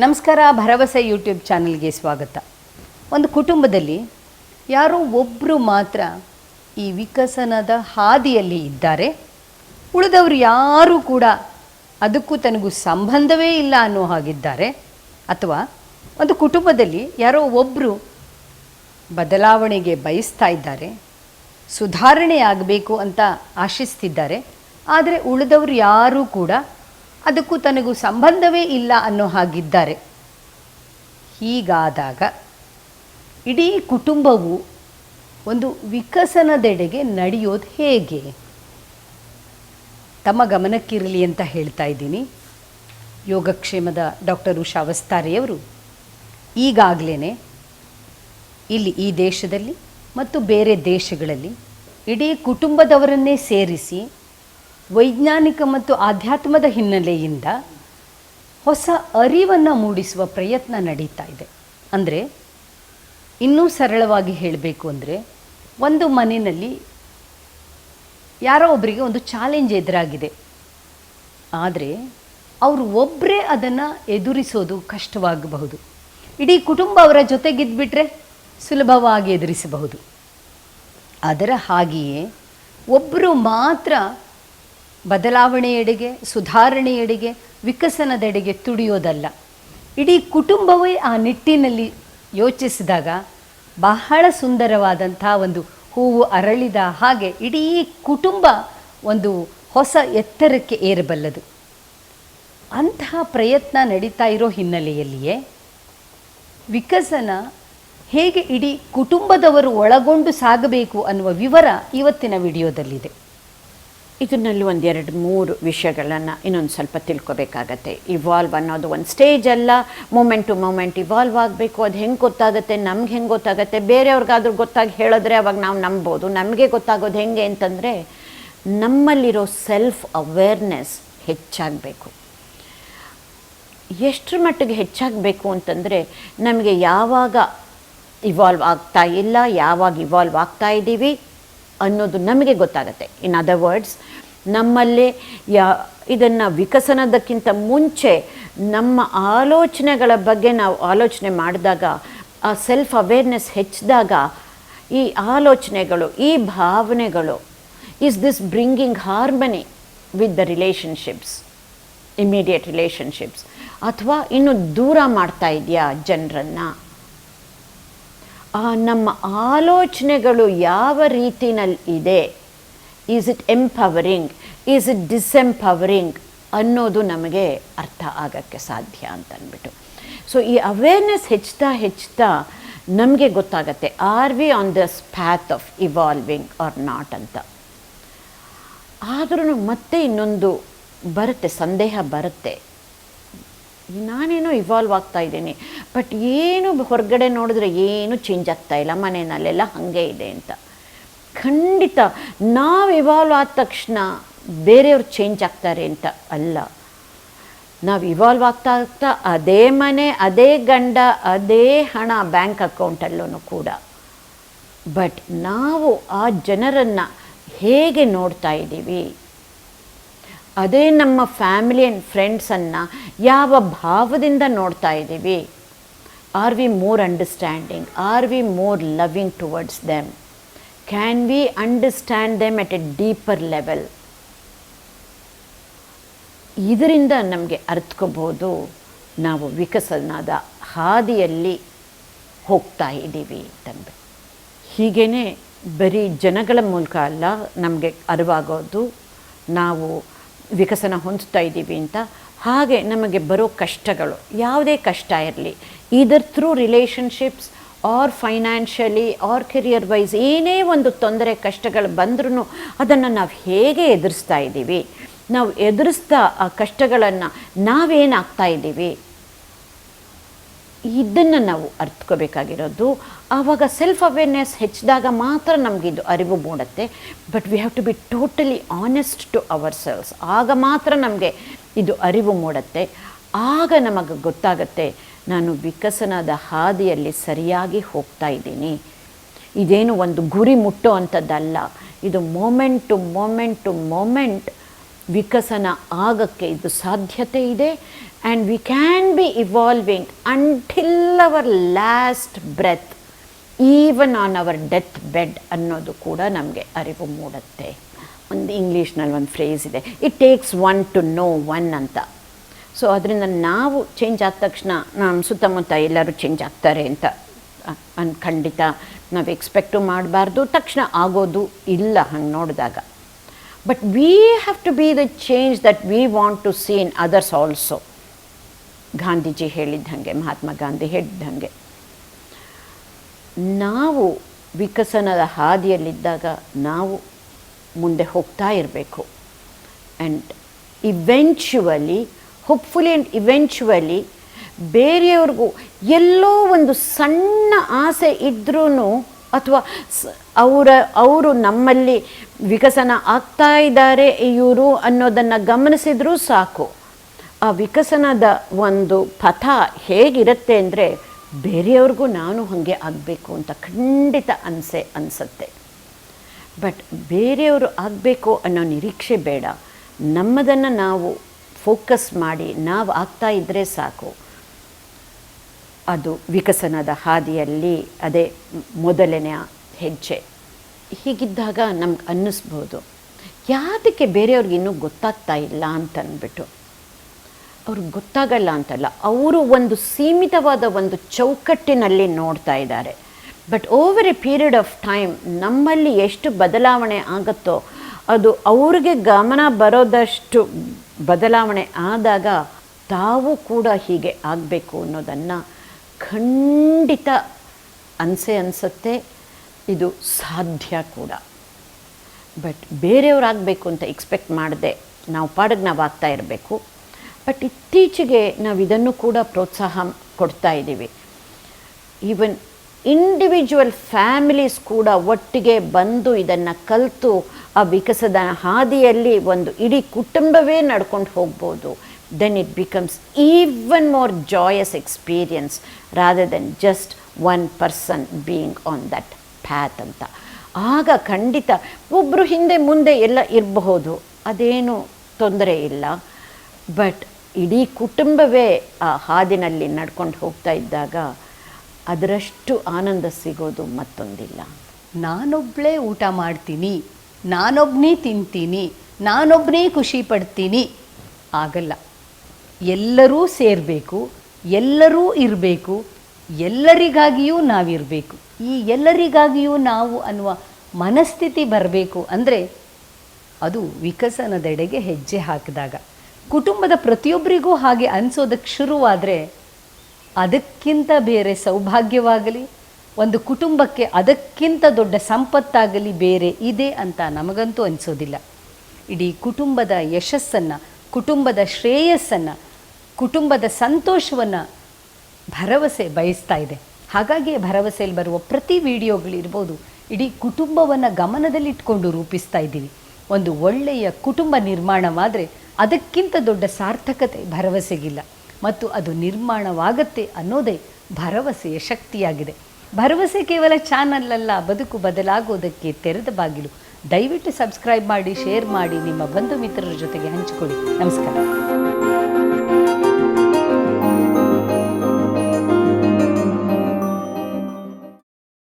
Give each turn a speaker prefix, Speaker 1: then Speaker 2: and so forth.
Speaker 1: ನಮಸ್ಕಾರ, ಭರವಸೆ ಯೂಟ್ಯೂಬ್ ಚಾನಲ್ಗೆ ಸ್ವಾಗತ. ಒಂದು ಕುಟುಂಬದಲ್ಲಿ ಯಾರೋ ಒಬ್ಬರು ಮಾತ್ರ ಈ ವಿಕಸನದ ಹಾದಿಯಲ್ಲಿ ಇದ್ದಾರೆ. ಉಳಿದವರು ಯಾರೂ ಕೂಡ ಅದಕ್ಕೂ ತನಗೂ ಸಂಬಂಧವೇ ಇಲ್ಲ ಅನ್ನೋ ಹಾಗಿದ್ದಾರೆ. ಅಥವಾ ಒಂದು ಕುಟುಂಬದಲ್ಲಿ ಯಾರೋ ಒಬ್ಬರು ಬದಲಾವಣೆಗೆ ಬಯಸ್ತಾ ಇದ್ದಾರೆ, ಸುಧಾರಣೆ ಆಗಬೇಕು ಅಂತ ಆಶಿಸ್ತಿದ್ದಾರೆ. ಆದರೆ ಉಳಿದವರು ಯಾರೂ ಕೂಡ ಅದಕ್ಕೂ ತನಗೂ ಸಂಬಂಧವೇ ಇಲ್ಲ ಅನ್ನೋ ಹಾಗಿದ್ದಾರೆ. ಹೀಗಾದಾಗ ಇಡೀ ಕುಟುಂಬವು ಒಂದು ವಿಕಸನದೆಡೆಗೆ ನಡೆಯೋದು ಹೇಗೆ? ತಮ್ಮ ಗಮನಕ್ಕಿರಲಿ ಅಂತ ಹೇಳ್ತಾ ಇದ್ದೀನಿ. ಯೋಗಕ್ಷೇಮದ ಡಾಕ್ಟರ್ ಉಷಾ ಅವಸ್ತಾರೆಯವರು ಈಗಾಗಲೇ ಇಲ್ಲಿ ಈ ದೇಶದಲ್ಲಿ ಮತ್ತು ಬೇರೆ ದೇಶಗಳಲ್ಲಿ ಇಡೀ ಕುಟುಂಬದವರನ್ನೇ ಸೇರಿಸಿ ವೈಜ್ಞಾನಿಕ ಮತ್ತು ಆಧ್ಯಾತ್ಮದ ಹಿನ್ನೆಲೆಯಿಂದ ಹೊಸ ಅರಿವನ್ನು ಮೂಡಿಸುವ ಪ್ರಯತ್ನ ನಡೀತಾ ಇದೆ. ಅಂದರೆ ಇನ್ನೂ ಸರಳವಾಗಿ ಹೇಳಬೇಕು ಅಂದರೆ ಒಂದು ಮನೆಯಲ್ಲಿ ಯಾರೋ ಒಬ್ಬರಿಗೆ ಒಂದು ಚಾಲೆಂಜ್ ಎದುರಾಗಿದೆ. ಆದರೆ ಅವರು ಒಬ್ಬರೇ ಅದನ್ನು ಎದುರಿಸೋದು ಕಷ್ಟವಾಗಬಹುದು. ಇಡೀ ಕುಟುಂಬ ಅವರ ಜೊತೆಗಿದ್ಬಿಟ್ರೆ ಸುಲಭವಾಗಿ ಎದುರಿಸಬಹುದು. ಅದರ ಹಾಗೆಯೇ ಒಬ್ಬರು ಮಾತ್ರ ಬದಲಾವಣೆಯೆಡೆಗೆ, ಸುಧಾರಣೆಯೆಡೆಗೆ, ವಿಕಸನದೆಡೆಗೆ ತುಡಿಯೋದಲ್ಲ. ಇಡೀ ಕುಟುಂಬವೇ ಆ ನಿಟ್ಟಿನಲ್ಲಿ ಯೋಚಿಸಿದಾಗ ಬಹಳ ಸುಂದರವಾದಂಥ ಒಂದು ಹೂವು ಅರಳಿದ ಹಾಗೆ ಇಡೀ ಕುಟುಂಬ ಒಂದು ಹೊಸ ಎತ್ತರಕ್ಕೆ ಏರಬಲ್ಲದು. ಅಂತಹ ಪ್ರಯತ್ನ ನಡೀತಾ ಇರೋ ಹಿನ್ನೆಲೆಯಲ್ಲಿಯೇ ವಿಕಸನ ಹೇಗೆ ಇಡೀ ಕುಟುಂಬದವರು ಒಳಗೊಂಡು ಸಾಗಬೇಕು ಅನ್ನುವ ವಿವರ ಇವತ್ತಿನ ವಿಡಿಯೋದಲ್ಲಿದೆ.
Speaker 2: ಇದರಲ್ಲಿ ಒಂದೆರಡು ಮೂರು ವಿಷಯಗಳನ್ನು ಇನ್ನೊಂದು ಸ್ವಲ್ಪ ತಿಳ್ಕೊಬೇಕಾಗತ್ತೆ. ಇವಾಲ್ವ್ ಅನ್ನೋದು ಒಂದು ಸ್ಟೇಜ್ ಅಲ್ಲ. ಮೂಮೆಂಟ್ ಟು ಮೂಮೆಂಟ್ ಇವಾಲ್ವ್ ಆಗಬೇಕು. ಅದು ಹೆಂಗೆ ಗೊತ್ತಾಗುತ್ತೆ? ನಮ್ಗೆ ಹೆಂಗೆ ಗೊತ್ತಾಗುತ್ತೆ? ಬೇರೆಯವ್ರಿಗಾದ್ರೂ ಗೊತ್ತಾಗಿ ಹೇಳಿದ್ರೆ ಅವಾಗ ನಾವು ನಂಬೋದು. ನಮಗೆ ಗೊತ್ತಾಗೋದು ಹೆಂಗೆ ಅಂತಂದರೆ, ನಮ್ಮಲ್ಲಿರೋ ಸೆಲ್ಫ್ ಅವೇರ್ನೆಸ್ ಹೆಚ್ಚಾಗಬೇಕು. ಎಷ್ಟರ ಮಟ್ಟಿಗೆ ಹೆಚ್ಚಾಗಬೇಕು ಅಂತಂದರೆ, ನಮಗೆ ಯಾವಾಗ ಇವಾಲ್ವ್ ಆಗ್ತಾ ಇಲ್ಲ, ಯಾವಾಗ ಇವಾಲ್ವ್ ಆಗ್ತಾ ಇದ್ದೀವಿ ಅನ್ನೋದು ನಮಗೆ ಗೊತ್ತಾಗುತ್ತೆ. ಇನ್ ಅದರ್ ವರ್ಡ್ಸ್ ನಮ್ಮಲ್ಲಿ ಯಾ, ಇದನ್ನು ವಿಕಸನದಕ್ಕಿಂತ ಮುಂಚೆ ನಮ್ಮ ಆಲೋಚನೆಗಳ ಬಗ್ಗೆ ನಾವು ಆಲೋಚನೆ ಮಾಡಿದಾಗ, ಆ ಸೆಲ್ಫ್ ಅವೇರ್ನೆಸ್ ಹೆಚ್ಚಿದಾಗ ಈ ಆಲೋಚನೆಗಳು, ಈ ಭಾವನೆಗಳು is this bringing harmony with the relationships immediate relationships ಅಥವಾ ಇನ್ನು ದೂರ ಮಾಡ್ತಾ ಇದೆಯಾ ಜನರನ್ನು? ಆ ನಮ್ಮ ಆಲೋಚನೆಗಳು ಯಾವ ರೀತಿನಲ್ಲಿ ಇದೆ? Is it empowering is it disempowering ಅನ್ನೋದು ನಮಗೆ ಅರ್ಥ ಆಗೋಕ್ಕೆ ಸಾಧ್ಯ ಅಂತ ಅಂದ್ಬಿಟ್ಟು ಸೊ ಈ ಅವೇರ್ನೆಸ್ ಹೆಚ್ಚುತ್ತಾ ಹೆಚ್ಚುತ್ತಾ ನಮಗೆ ಗೊತ್ತಾಗತ್ತೆ are we on this path of evolving or not ಅಂತ. ಆದ್ರೂ ಮತ್ತೆ ಇನ್ನೊಂದು ಬರುತ್ತೆ, ಸಂದೇಹ ಬರುತ್ತೆ. ನಾನೇನೋ ಇವಾಲ್ವ್ ಆಗ್ತಾ ಇದ್ದೀನಿ. ಬಟ್ ಏನು ಹೊರಗಡೆ ನೋಡಿದ್ರೆ ಏನು ಚೇಂಜ್ ಆಗ್ತಾ ಇಲ್ಲ. ಮನೆಯಲ್ಲೆಲ್ಲ ಹಾಗೆ ಇದೆ ಅಂತ. ಖಂಡಿತ ನಾವು ಇವಾಲ್ವ್ ಆದ ತಕ್ಷಣ ಬೇರೆಯವ್ರು ಚೇಂಜ್ ಆಗ್ತಾರೆ ಅಂತ ಅಲ್ಲ. ನಾವು ಇವಾಲ್ವ್ ಆಗ್ತಾ ಆಗ್ತಾ ಅದೇ ಮನೆ, ಅದೇ ಗಂಡ, ಅದೇ ಹಣ ಬ್ಯಾಂಕ್ ಅಕೌಂಟಲ್ಲೂ ಕೂಡ. ಬಟ್ ನಾವು ಆ ಜನರನ್ನು ಹೇಗೆ ನೋಡ್ತಾ ಇದ್ದೀವಿ? ಅದೇ ನಮ್ಮ ಫ್ಯಾಮಿಲಿ ಆ್ಯಂಡ್ ಫ್ರೆಂಡ್ಸನ್ನು ಯಾವ ಭಾವದಿಂದ ನೋಡ್ತಾ ಇದ್ದೀವಿ? Are we more understanding are we more loving towards them can we understand them at a deeper level ಇದರಿಂದ ನಮಗೆ ಅರ್ಥ್ಕೋಬೋದು. ನಾವು ವಿಕಸನದ ಹಾದಿಯಲ್ಲಿ ಹೋಗ್ತಾ ಇದ್ದೀವಿ ಅಂತಂದು ಹೀಗೇ ಬರೀ ಜನಗಳ ಮೂಲಕ ಅಲ್ಲ, ನಮಗೆ ಅರಿವಾಗೋದು. ನಾವು ವಿಕಸನ ಹೊಂದ್ತಾ ಇದ್ದೀವಿ ಅಂತ, ಹಾಗೆ ನಮಗೆ ಬರೋ ಕಷ್ಟಗಳು, ಯಾವುದೇ ಕಷ್ಟ ಇರಲಿ either through relationships or financially or career wise ಏನೇ ಒಂದು ತೊಂದರೆ, ಕಷ್ಟಗಳು ಬಂದ್ರೂ ಅದನ್ನು ನಾವು ಹೇಗೆ ಎದುರಿಸ್ತಾ ಇದ್ದೀವಿ? ನಾವು ಎದುರಿಸ್ತಾ ಆ ಕಷ್ಟಗಳನ್ನು ನಾವೇನಾಗ್ತಾ ಇದ್ದೀವಿ? ಇದನ್ನು ನಾವು ಅರ್ಥಕೋಬೇಕಾಗಿರೋದು. ಆವಾಗ ಸೆಲ್ಫ್ ಅವೇರ್ನೆಸ್ ಹೆಚ್ಚಿದಾಗ ಮಾತ್ರ ನಮಗಿದು ಅರಿವು ಮೂಡುತ್ತೆ. But we have to be totally honest to ourselves ಆಗ ಮಾತ್ರ ನಮಗೆ ಇದು ಅರಿವು ಮೂಡುತ್ತೆ. ಆಗ ನಮಗೆ ಗೊತ್ತಾಗತ್ತೆ, ನಾನು ವಿಕಸನದ ಹಾದಿಯಲ್ಲಿ ಸರಿಯಾಗಿ ಹೋಗ್ತಾ ಇದ್ದೀನಿ. ಇದೇನು ಒಂದು ಗುರಿ ಮುಟ್ಟೋ ಅಂಥದ್ದಲ್ಲ ಇದು moment to moment to moment ವಿಕಸನ ಆಗಕ್ಕೆ ಇದು ಸಾಧ್ಯತೆ ಇದೆ. And we can be evolving until our last breath even on our death bed ಅನ್ನೋದು ಕೂಡ ನಮಗೆ ಅರಿವು ಮೂಡುತ್ತೆ. ಒಂದು ಇಂಗ್ಲೀಷ್ನಲ್ಲಿ ಒಂದು ಫ್ರೇಸ್ ಇದೆ it takes one to know one ಅಂತ. ಸೊ ಅದರಿಂದ ನಾವು ಚೇಂಜ್ ಆದ ತಕ್ಷಣ ನಮ್ಮ ಸುತ್ತಮುತ್ತ ಎಲ್ಲರೂ ಚೇಂಜ್ ಆಗ್ತಾರೆ ಅಂತ ಖಂಡಿತ ನಾವು ಎಕ್ಸ್ಪೆಕ್ಟು ಮಾಡಬಾರ್ದು. ತಕ್ಷಣ ಆಗೋದು ಇಲ್ಲ ಹಂಗೆ ನೋಡಿದಾಗ. But we have to be the change that we want to see in others also Gandhiji ಹೇಳಿದ್ದಂಗೆ Mahatma Gandhi ಹೇಳಿದ್ದಂಗೆ ನಾವು ವಿಕಸನದ ಹಾದಿಯಲ್ಲಿದ್ದಾಗ ನಾವು ಮುಂದೆ ಹೋಗ್ತಾ ಇರಬೇಕು. And eventually hopefully and eventually ಬೇರೆಯವ್ರಿಗೂ ಎಲ್ಲೋ ಒಂದು ಸಣ್ಣ ಆಸೆ ಇದ್ರೂ ಅಥವಾ ಅವರ, ಅವರು ನಮ್ಮಲ್ಲಿ ವಿಕಸನ ಆಗ್ತಾ ಇದ್ದಾರೆ ಇವರು ಅನ್ನೋದನ್ನು ಗಮನಿಸಿದರೂ ಸಾಕು. ಆ ವಿಕಸನದ ಒಂದು ಪಥ ಹೇಗಿರುತ್ತೆ ಅಂದರೆ ಬೇರೆಯವ್ರಿಗೂ ನಾನು ಹಾಗೆ ಆಗಬೇಕು ಅಂತ ಖಂಡಿತ ಅನಿಸೆ, ಅನಿಸುತ್ತೆ. ಬಟ್ ಬೇರೆಯವರು ಆಗಬೇಕು ಅನ್ನೋ ನಿರೀಕ್ಷೆ ಬೇಡ. ನಮ್ಮದನ್ನು ನಾವು ಫೋಕಸ್ ಮಾಡಿ, ನಾವು ಆಗ್ತಾ ಇದ್ದರೆ ಸಾಕು. ಅದು ವಿಕಸನದ ಹಾದಿಯಲ್ಲಿ ಅದೇ ಮೊದಲನೆಯ ಹೆಜ್ಜೆ. ಹೀಗಿದ್ದಾಗ ನಮ್ಗೆ ಅನ್ನಿಸ್ಬೋದು, ಯಾತಕ್ಕೆ ಬೇರೆಯವ್ರಿಗೆ ಇನ್ನೂ ಗೊತ್ತಾಗ್ತಾ ಇಲ್ಲ ಅಂತ ಅಂದ್ಬಿಟ್ಟು ಅವ್ರಿಗೆ ಗೊತ್ತಾಗಲ್ಲ ಅಂತಲ್ಲ, ಅವರು ಒಂದು ಸೀಮಿತವಾದ ಒಂದು ಚೌಕಟ್ಟಿನಲ್ಲಿ ನೋಡ್ತಾ ಇದ್ದಾರೆ. But over a period of time ನಮ್ಮಲ್ಲಿ ಎಷ್ಟು ಬದಲಾವಣೆ ಆಗುತ್ತೋ, ಅದು ಅವ್ರಿಗೆ ಗಮನ ಬರೋದಷ್ಟು ಬದಲಾವಣೆ ಆದಾಗ ತಾವು ಕೂಡ ಹೀಗೆ ಆಗಬೇಕು ಅನ್ನೋದನ್ನು ಖಂಡಿತ ಅನಿಸೆ ಅನಿಸುತ್ತೆ, ಇದು ಸಾಧ್ಯ ಕೂಡ. ಬಟ್ ಬೇರೆಯವರಾಗಬೇಕು ಅಂತ ಎಕ್ಸ್ಪೆಕ್ಟ್ ಮಾಡದೆ ನಾವು ಪಾಡಿಗೆ ನಾವು ಆಗ್ತಾ ಇರಬೇಕು. ಬಟ್ ಇತ್ತೀಚೆಗೆ ನಾವು ಇದನ್ನು ಕೂಡ ಪ್ರೋತ್ಸಾಹ ಕೊಡ್ತಾ ಇದ್ದೀವಿ. ಈವನ್ ಇಂಡಿವಿಜುವಲ್ ಫ್ಯಾಮಿಲೀಸ್ ಕೂಡ ಒಟ್ಟಿಗೆ ಬಂದು ಇದನ್ನು ಕಲಿತು ಆ ವಿಕಸದ ಹಾದಿಯಲ್ಲಿ ಒಂದು ಇಡೀ ಕುಟುಂಬವೇ ನಡ್ಕೊಂಡು ಹೋಗ್ಬೋದು. Then it becomes even more joyous experience rather than just one person being on that path ಅಂತ. ಆಗ ಖಂಡಿತ ಒಬ್ಬರು ಹಿಂದೆ ಮುಂದೆ ಎಲ್ಲ ಇರಬಹುದು. ಅದೇನು ತೊಂದರೆ ಇಲ್ಲ. ಬಟ್ ಇಡೀ ಕುಟುಂಬವೇ ಆ ಹಾದಿನಲ್ಲಿ ನಡ್ಕೊಂಡು ಹೋಗ್ತಾ ಇದ್ದಾಗ ಅದರಷ್ಟು ಆನಂದ ಸಿಗೋದು ಮತ್ತೊಂದಿಲ್ಲ.
Speaker 1: ನಾನೊಬ್ಬಳೇ ಊಟ ಮಾಡ್ತೀನಿ ನಾನೊಬ್ಬನೇ ತಿಂತೀನಿ ನಾನೊಬ್ಬನೇ ಖುಷಿ ಪಡ್ತೀನಿ, ಆಗಲ್ಲ. ಎಲ್ಲರೂ ಸೇರಬೇಕು, ಎಲ್ಲರೂ ಇರಬೇಕು, ಎಲ್ಲರಿಗಾಗಿಯೂ ನಾವಿರಬೇಕು. ಈ ಎಲ್ಲರಿಗಾಗಿಯೂ ನಾವು ಅನ್ನುವ ಮನಸ್ಥಿತಿ ಬರಬೇಕು ಅಂದರೆ ಅದು ವಿಕಸನದೆಡೆಗೆ ಹೆಜ್ಜೆ ಹಾಕಿದಾಗ. ಕುಟುಂಬದ ಪ್ರತಿಯೊಬ್ಬರಿಗೂ ಹಾಗೆ ಅನಿಸೋದಕ್ಕೆ ಶುರುವಾದರೆ ಅದಕ್ಕಿಂತ ಬೇರೆ ಸೌಭಾಗ್ಯವಾಗಲಿ, ಒಂದು ಕುಟುಂಬಕ್ಕೆ ಅದಕ್ಕಿಂತ ದೊಡ್ಡ ಸಂಪತ್ತಾಗಲಿ ಬೇರೆ ಇದೆ ಅಂತ ನಮಗಂತೂ ಅನಿಸೋದಿಲ್ಲ. ಇಡೀ ಕುಟುಂಬದ ಯಶಸ್ಸನ್ನು, ಕುಟುಂಬದ ಶ್ರೇಯಸ್ಸನ್ನು ಕುಟುಂಬದ ಸಂತೋಷವನ್ನು ಭರವಸೆ ಬಯಸ್ತಾ ಇದೆ. ಹಾಗಾಗಿ ಭರವಸೆಯಲ್ಲಿ ಬರುವ ಪ್ರತಿ ವಿಡಿಯೋಗಳಿರ್ಬೋದು, ಇಡೀ ಕುಟುಂಬವನ್ನು ಗಮನದಲ್ಲಿಟ್ಕೊಂಡು ರೂಪಿಸ್ತಾ ಇದ್ದೀವಿ. ಒಂದು ಒಳ್ಳೆಯ ಕುಟುಂಬ ನಿರ್ಮಾಣವಾದರೆ ಅದಕ್ಕಿಂತ ದೊಡ್ಡ ಸಾರ್ಥಕತೆ ಭರವಸೆಗಿಲ್ಲ. ಮತ್ತು ಅದು ನಿರ್ಮಾಣವಾಗತ್ತೆ ಅನ್ನೋದೇ ಭರವಸೆಯ ಶಕ್ತಿಯಾಗಿದೆ. ಭರವಸೆ ಕೇವಲ ಚಾನಲ್ ಅಲ್ಲ ಬದುಕು ಬದಲಾಗೋದಕ್ಕೆ ತೆರೆದ ಬಾಗಿಲು. ದಯವಿಟ್ಟು ಸಬ್ಸ್ಕ್ರೈಬ್ ಮಾಡಿ, ಶೇರ್ ಮಾಡಿ ನಿಮ್ಮ ಬಂಧು ಮಿತ್ರರ ಜೊತೆಗೆ ಹಂಚಿಕೊಳ್ಳಿ. ನಮಸ್ಕಾರ.